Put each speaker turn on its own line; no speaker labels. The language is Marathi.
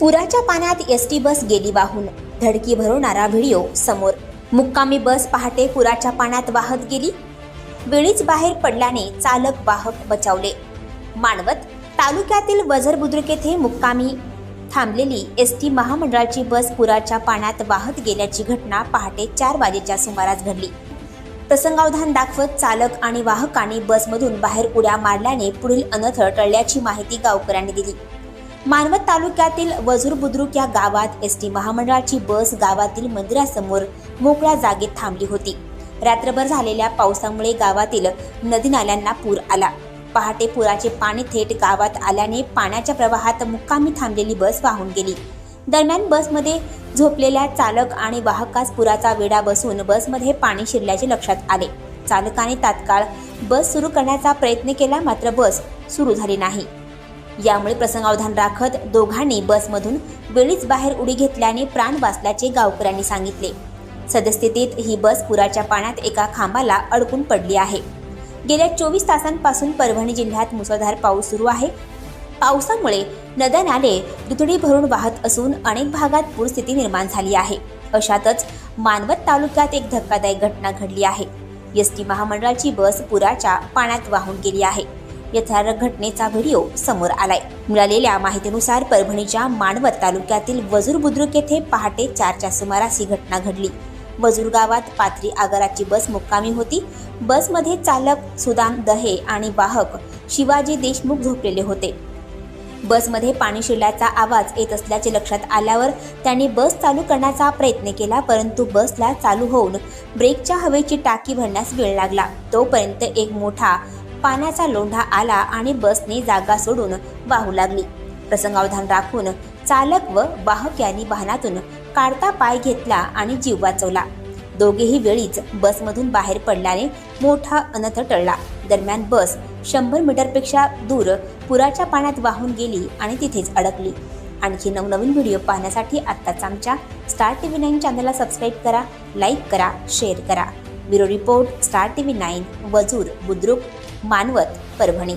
पुराच्या पाण्यात एस टी बस गेली वाहून. धडकी भरवणारा व्हिडिओ समोर. मुक्कामी बस पहाटे पुराच्या पाण्यात वाहत गेली. वेळीच बाहेर पडल्याने चालक वाहक बचावले. मानवत तालुक्यातील वझर बुद्रुक येथे मुक्कामी थांबलेली एस टी महामंडळाची बस पुराच्या पाण्यात वाहत गेल्याची घटना पहाटे चार वाजेच्या सुमारास घडली. प्रसंगावधान दाखवत चालक आणि वाहकांनी बसमधून बाहेर उड्या मारल्याने पुढील अनथळ टळल्याची माहिती गावकऱ्यांनी दिली. मानवत तालुक्यातील वझूर बुद्रुक या गावात एस टी महामंडळाची बस गावातील मंदिरासमोर मोकळ्या जागेत थांबली होती. रात्रभर झालेल्या पावसामुळे गावातील नदी नाल्यांना पूर आला. पहाटे पुराचे पाणी थेट गावात आल्याने पाण्याच्या प्रवाहात मुक्कामी थांबलेली बस वाहून गेली. दरम्यान बसमध्ये झोपलेल्या चालक आणि वाहकास पुराचा वेढा बसून बसमध्ये पाणी शिरल्याचे लक्षात आले. चालकाने तात्काळ बस सुरू करण्याचा प्रयत्न केला मात्र बस सुरू झाली नाही. यामुळे प्रसंगावधान राखत दोघांनी बसमधून वेळीच बाहेर उडी घेतल्याने प्राण वाचल्याचे गावकऱ्यांनी सांगितले. सद्यस्थितीत ही बस पुराच्या पाण्यात एका खांबाला अडकून पडली आहे. गेल्या चोवीस तासांपासून परभणी जिल्ह्यात मुसळधार पाऊस सुरू आहे. पावसामुळे नद्या नाले दुथडी भरून वाहत असून अनेक भागात पूरस्थिती निर्माण झाली आहे. अशातच मानवत तालुक्यात एक धक्कादायक घटना घडली आहे. एस टी महामंडळाची बस पुराच्या पाण्यात वाहून गेली आहे. या घटनेचा व्हिडिओ समोर आलाय. मिळालेल्या माहितीनुसार परभणीच्या मानवत तालुक्यातील वजूर बुद्रुक येथे पहाटे चारच्या सुमारास ही घटना घडली. वजूर गावात पाथरी आगाराची बस मुक्कामी होती. बसमध्ये चालक सुदान दहे आणि वाहक शिवाजी देशमुख झोपलेले होते. बसमध्ये पाणी शिरल्याचा आवाज येत असल्याचे लक्षात आल्यावर त्यांनी बस चालू करण्याचा प्रयत्न केला परंतु बसला चालू होऊन ब्रेकच्या हवेची टाकी भरण्यास वेळ लागला. तोपर्यंत एक मोठा पाण्याचा लोंढा आला आणि बसने जागा सोडून वाहू लागली. प्रसंगावधान राखून चालक व वाहक यांनी वाहनातून काढता पाय घेतला आणि जीव वाचवला. दोघेही वेळीच बसमधून बाहेर पडल्याने मोठा अनर्थ टळला. दरम्यान बस शंभर मीटरपेक्षा दूर पुराच्या पाण्यात वाहून गेली आणि तिथेच अडकली. आणखी नवनवीन व्हिडिओ पाहण्यासाठी आत्ताच आमच्या स्टार टी व्ही नाईन चॅनलला सबस्क्राईब करा लाईक करा शेअर करा. Bureau report star T V nine Wajur Budruk. Manwat Parbhani.